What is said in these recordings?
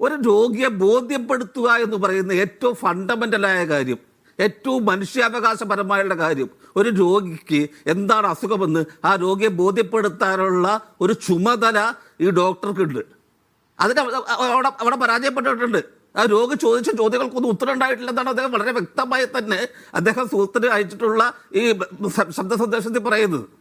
ഒരു രോഗിയെ ബോധ്യപ്പെടുത്തുക എന്ന് പറയുന്ന ഏറ്റവും ഫണ്ടമെന്റലായ കാര്യം ഏറ്റവും മനുഷ്യാവകാശപരമായുള്ള കാര്യം ഒരു രോഗിക്ക് എന്താണ് അസുഖമെന്ന് ആ രോഗിയെ ബോധ്യപ്പെടുത്താനുള്ള ഒരു ചുമതല ഈ ഡോക്ടർക്കുണ്ട്. അതിന് അവ- അവ- അവിടെ അവിടെ പരാജയപ്പെട്ടിട്ടുണ്ട്. ആ രോഗി ചോദിച്ച ചോദ്യങ്ങൾക്കൊന്നും ഉത്തരം ഉണ്ടായിട്ടില്ലെന്നാണ് അദ്ദേഹം വളരെ വ്യക്തമായി തന്നെ അദ്ദേഹം സുഹൃത്തിന് അയച്ചിട്ടുള്ള ഈ ശബ്ദ സന്ദേശത്തിൽ പറയുന്നത്.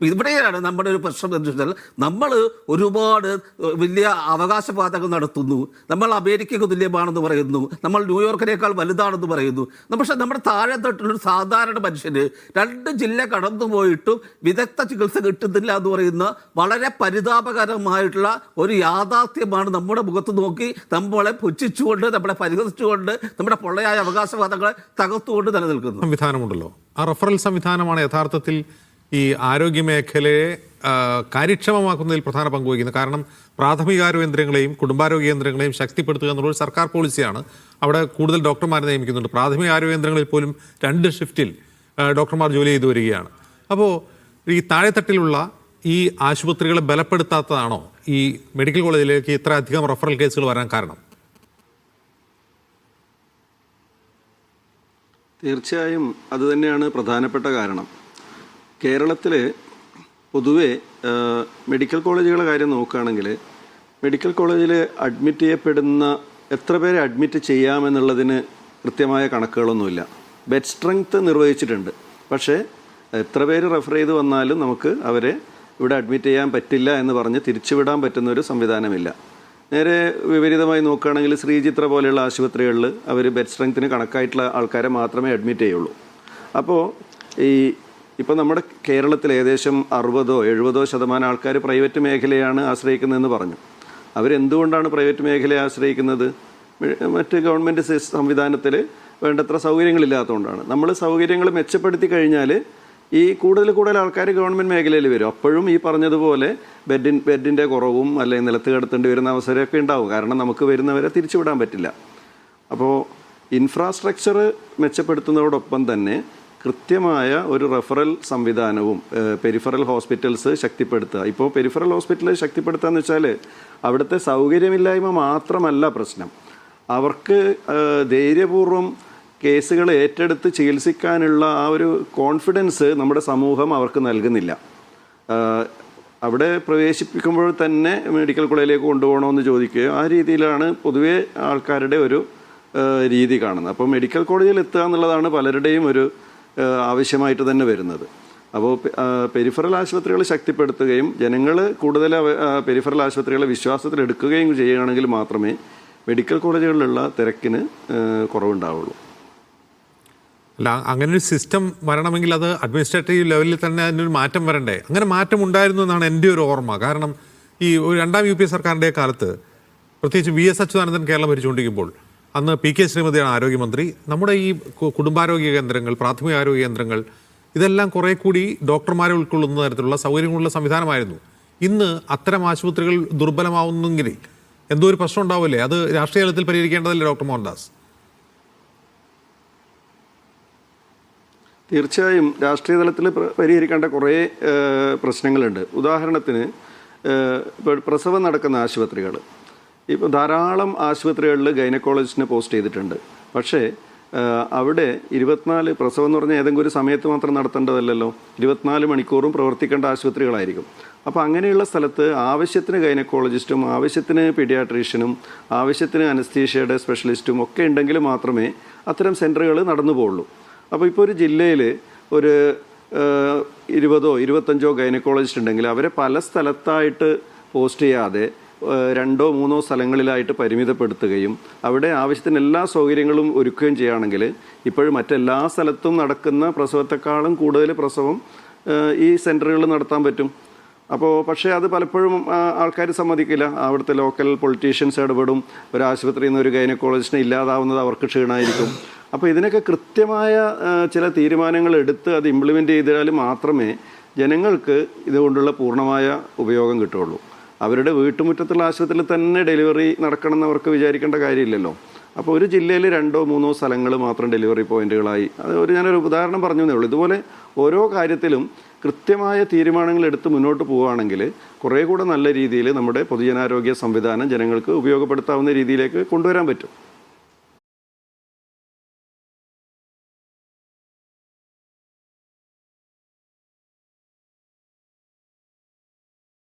ഇവിടെയാണ് നമ്മുടെ ഒരു പ്രശ്നം എന്ന് വെച്ചാൽ നമ്മൾ ഒരുപാട് വലിയ അവകാശവാദങ്ങൾ നടത്തുന്നു. നമ്മൾ അമേരിക്കയ്ക്ക് തുല്യമാണെന്ന് പറയുന്നു. നമ്മൾ ന്യൂയോർക്കിനേക്കാൾ വലുതാണെന്ന് പറയുന്നു. പക്ഷെ നമ്മുടെ താഴെ സാധാരണ മനുഷ്യന് രണ്ട് ജില്ല കടന്നു പോയിട്ടും വിദഗ്ധ ചികിത്സ കിട്ടുന്നില്ല എന്ന് പറയുന്ന വളരെ പരിതാപകരമായിട്ടുള്ള ഒരു യാഥാർത്ഥ്യമാണ് നമ്മുടെ മുഖത്ത് നോക്കി നമ്മളെ പുച്ഛിച്ചുകൊണ്ട് നമ്മളെ പരിഹസിച്ചുകൊണ്ട് നമ്മുടെ പൊള്ളയായ അവകാശവാദങ്ങളെ തകർത്തുകൊണ്ട് നിലനിൽക്കുന്നു സംവിധാനമുണ്ടല്ലോ. ആ റഫറൽ സംവിധാനമാണ് യഥാർത്ഥത്തിൽ ഈ ആരോഗ്യമേഖലയെ കാര്യക്ഷമമാക്കുന്നതിൽ പ്രധാന പങ്ക് വഹിക്കുന്നത് കാരണം പ്രാഥമികാരോഗ്യ കേന്ദ്രങ്ങളെയും കുടുംബാരോഗ്യ കേന്ദ്രങ്ങളെയും ശക്തിപ്പെടുത്തുക എന്നുള്ളൊരു സർക്കാർ പോളിസിയാണ്. അവിടെ കൂടുതൽ ഡോക്ടർമാരെ നിയമിക്കുന്നുണ്ട്. പ്രാഥമിക ആരോഗ്യ കേന്ദ്രങ്ങളിൽ പോലും രണ്ട് ഷിഫ്റ്റിൽ ഡോക്ടർമാർ ജോലി ചെയ്തു വരികയാണ്. അപ്പോൾ ഈ താഴെത്തട്ടിലുള്ള ഈ ആശുപത്രികളെ ബലപ്പെടുത്താത്തതാണോ ഈ മെഡിക്കൽ കോളേജിലേക്ക് ഇത്ര അധികം റഫറൽ കേസുകൾ വരാൻ കാരണം? തീർച്ചയായും അതുതന്നെയാണ് പ്രധാനപ്പെട്ട കാരണം. കേരളത്തിൽ പൊതുവെ മെഡിക്കൽ കോളേജുകളെ കാര്യം നോക്കുകയാണെങ്കിൽ മെഡിക്കൽ കോളേജിൽ അഡ്മിറ്റ് ചെയ്യപ്പെടുന്ന എത്ര പേരെ അഡ്മിറ്റ് ചെയ്യാമെന്നുള്ളതിന് കൃത്യമായ കണക്കുകളൊന്നുമില്ല. Bed strength നിർവഹിച്ചിട്ടുണ്ട്. പക്ഷേ എത്ര പേര് റെഫർ ചെയ്ത് വന്നാലും നമുക്ക് അവരെ ഇവിടെ അഡ്മിറ്റ് ചെയ്യാൻ പറ്റില്ല എന്ന് പറഞ്ഞ് തിരിച്ചുവിടാൻ പറ്റുന്ന ഒരു സംവിധാനമില്ല. നേരെ വിപരീതമായി നോക്കുകയാണെങ്കിൽ ശ്രീചിത്ര പോലെയുള്ള ആശുപത്രികളിൽ അവർ ബെഡ് സ്ട്രെങ്ത്തിന് കണക്കായിട്ടുള്ള ആൾക്കാരെ മാത്രമേ അഡ്മിറ്റ് ചെയ്യുള്ളൂ. അപ്പോൾ ഈ ഇപ്പോൾ നമ്മുടെ കേരളത്തിൽ ഏകദേശം അറുപതോ എഴുപതോ ശതമാനം ആൾക്കാർ പ്രൈവറ്റ് മേഖലയാണ് ആശ്രയിക്കുന്നതെന്ന് പറഞ്ഞു. അവരെന്തുകൊണ്ടാണ് പ്രൈവറ്റ് മേഖലയെ ആശ്രയിക്കുന്നത്? മറ്റ് ഗവൺമെന്റ് സംവിധാനത്തിൽ വേണ്ടത്ര സൗകര്യങ്ങളില്ലാത്തതുകൊണ്ടാണ്. നമ്മൾ സൗകര്യങ്ങൾ മെച്ചപ്പെടുത്തി കഴിഞ്ഞാൽ ഈ കൂടുതൽ കൂടുതൽ ആൾക്കാർ ഗവൺമെന്റ് മേഖലയിൽ വരും. അപ്പോഴും ഈ പറഞ്ഞതുപോലെ ബെഡിൻ ബെഡിന്റെ കുറവും അല്ലെങ്കിൽ നിലത്ത് കിടത്തേണ്ടി വരുന്ന അവസരമൊക്കെ ഉണ്ടാവും. കാരണം നമുക്ക് വരുന്നവരെ തിരിച്ചുവിടാൻ പറ്റില്ല. അപ്പോൾ ഇൻഫ്രാസ്ട്രക്ചർ മെച്ചപ്പെടുത്തുന്നതോടൊപ്പം തന്നെ കൃത്യമായ ഒരു റെഫറൽ സംവിധാനവും പെരിഫറൽ ഹോസ്പിറ്റൽസ് ശക്തിപ്പെടുത്തുക. ഇപ്പോൾ പെരിഫറൽ ഹോസ്പിറ്റൽ ശക്തിപ്പെടുത്തുക എന്ന് വെച്ചാൽ അവിടുത്തെ സൗകര്യമില്ലായ്മ മാത്രമല്ല പ്രശ്നം. അവർക്ക് ധൈര്യപൂർവം കേസുകൾ ഏറ്റെടുത്ത് ചികിത്സിക്കാനുള്ള ആ ഒരു കോൺഫിഡൻസ് നമ്മുടെ സമൂഹം അവർക്ക് നൽകുന്നില്ല. അവിടെ പ്രവേശിപ്പിക്കുമ്പോൾ തന്നെ മെഡിക്കൽ കോളേജിലേക്ക് കൊണ്ടുപോകണമെന്ന് ചോദിക്കുകയോ ആ രീതിയിലാണ് പൊതുവേ ആൾക്കാരുടെ ഒരു രീതി കാണുന്നത്. അപ്പോൾ മെഡിക്കൽ കോളേജിൽ എത്തുക എന്നുള്ളതാണ് പലരുടെയും ഒരു ആവശ്യമായിട്ട് തന്നെ വരുന്നത്. അപ്പോൾ പെരിഫറൽ ആശുപത്രികൾ ശക്തിപ്പെടുത്തുകയും ജനങ്ങൾ കൂടുതൽ പെരിഫറൽ ആശുപത്രികളെ വിശ്വാസത്തിലെടുക്കുകയും ചെയ്യുകയാണെങ്കിൽ മാത്രമേ മെഡിക്കൽ കോളേജുകളിലുള്ള തിരക്കിന് കുറവുണ്ടാവുള്ളൂ. അല്ല അങ്ങനെ ഒരു സിസ്റ്റം വരണമെങ്കിൽ അത് അഡ്മിനിസ്ട്രേറ്റീവ് ലെവലിൽ തന്നെ അതിനൊരു മാറ്റം വരണ്ടേ? അങ്ങനെ മാറ്റം ഉണ്ടായിരുന്നു എന്നാണ് എന്റെ ഒരു ഓർമ്മ. കാരണം ഈ രണ്ടാം യു പി എ സർക്കാരിന്റെ കാലത്ത് പ്രത്യേകിച്ച് വി എസ് അച്യുതാനന്ദൻ കേരളം ഭരിച്ചുകൊണ്ടിരിക്കുമ്പോൾ അന്ന് പി കെ ശ്രീമതിയാണ് ആരോഗ്യമന്ത്രി. നമ്മുടെ ഈ കുടുംബാരോഗ്യ കേന്ദ്രങ്ങൾ പ്രാഥമിക ആരോഗ്യ കേന്ദ്രങ്ങൾ ഇതെല്ലാം കുറെ കൂടി ഡോക്ടർമാരെ ഉൾക്കൊള്ളുന്ന തരത്തിലുള്ള സൗകര്യങ്ങളുള്ള സംവിധാനമായിരുന്നു. ഇന്ന് അത്തരം ആശുപത്രികൾ ദുർബലമാവുന്നെങ്കിൽ എന്തോ ഒരു പ്രശ്നം ഉണ്ടാവില്ലേ? അത് രാഷ്ട്രീയ തലത്തിൽ പരിഹരിക്കേണ്ടതല്ലേ ഡോക്ടർ മോഹൻദാസ്? തീർച്ചയായും രാഷ്ട്രീയ തലത്തിൽ പരിഹരിക്കേണ്ട കുറേ പ്രശ്നങ്ങളുണ്ട്. ഉദാഹരണത്തിന് ഇപ്പോൾ പ്രസവം നടക്കുന്ന ആശുപത്രികൾ ഇപ്പോൾ ധാരാളം ആശുപത്രികളിൽ ഗൈനക്കോളജിസ്റ്റിനെ പോസ്റ്റ് ചെയ്തിട്ടുണ്ട്. പക്ഷേ അവിടെ ഇരുപത്തിനാല് പ്രസവം എന്ന് പറഞ്ഞാൽ ഏതെങ്കിലും ഒരു സമയത്ത് മാത്രം നടത്തേണ്ടതല്ലല്ലോ. ഇരുപത്തിനാല് മണിക്കൂറും പ്രവർത്തിക്കേണ്ട ആശുപത്രികളായിരിക്കും. അപ്പോൾ അങ്ങനെയുള്ള സ്ഥലത്ത് ആവശ്യത്തിന് ഗൈനക്കോളജിസ്റ്റും ആവശ്യത്തിന് പീഡിയാട്രീഷ്യനും ആവശ്യത്തിന് അനസ്തീഷ്യയുടെ സ്പെഷ്യലിസ്റ്റും ഒക്കെ ഉണ്ടെങ്കിൽ മാത്രമേ അത്തരം സെന്ററുകൾ നടന്നു പോകുള്ളൂ അപ്പോൾ ഇപ്പോൾ ഒരു ജില്ലയിൽ ഒരു ഇരുപതോ ഇരുപത്തഞ്ചോ ഗൈനക്കോളജിസ്റ്റ് ഉണ്ടെങ്കിൽ അവരെ പല സ്ഥലത്തായിട്ട് പോസ്റ്റ് ചെയ്യാതെ രണ്ടോ മൂന്നോ സ്ഥലങ്ങളിലായിട്ട് പരിമിതപ്പെടുത്തുകയും അവിടെ ആവശ്യത്തിന് എല്ലാ സൗകര്യങ്ങളും ഒരുക്കുകയും ചെയ്യുകയാണെങ്കിൽ ഇപ്പോഴും മറ്റെല്ലാ സ്ഥലത്തും നടക്കുന്ന പ്രസവത്തെക്കാളും കൂടുതൽ പ്രസവം ഈ സെന്ററുകളിൽ നടത്താൻ പറ്റും. അപ്പോൾ പക്ഷേ അത് പലപ്പോഴും ആൾക്കാർ സമ്മതിക്കില്ല. അവിടുത്തെ ലോക്കൽ പൊളിറ്റീഷ്യൻസ് ഇടപെടും. ഒരു ആശുപത്രിയിൽ നിന്ന് ഒരു ഗൈനക്കോളജിസ്റ്റിനെ ഇല്ലാതാവുന്നത് അവർക്ക് ക്ഷീണമായിരിക്കും. അപ്പോൾ ഇതിനൊക്കെ കൃത്യമായ ചില തീരുമാനങ്ങൾ എടുത്ത് അത് ഇംപ്ലിമെന്റ് ചെയ്താൽ മാത്രമേ ജനങ്ങൾക്ക് ഇതുകൊണ്ടുള്ള പൂർണമായ ഉപയോഗം കിട്ടുള്ളൂ അവരുടെ വീട്ടുമുറ്റത്തുള്ള ആശുപത്രിയിൽ തന്നെ ഡെലിവറി നടക്കണം എന്ന് അവർക്ക് വിചാരിക്കേണ്ട കാര്യമില്ലല്ലോ. അപ്പോൾ ഒരു ജില്ലയിൽ രണ്ടോ മൂന്നോ സ്ഥലങ്ങൾ മാത്രം ഡെലിവറി പോയിന്റുകളായി. അത് ഒരു ഞാനൊരു ഉദാഹരണം പറഞ്ഞു എന്നേ ഉള്ളൂ. ഇതുപോലെ ഓരോ കാര്യത്തിലും കൃത്യമായ തീരുമാനങ്ങൾ എടുത്ത് മുന്നോട്ട് പോവുകയാണെങ്കിൽ കുറേ കൂടെ നല്ല രീതിയിൽ നമ്മുടെ പൊതുജനാരോഗ്യ സംവിധാനം ജനങ്ങൾക്ക് ഉപയോഗപ്പെടുത്താവുന്ന രീതിയിലേക്ക് കൊണ്ടുവരാൻ പറ്റും.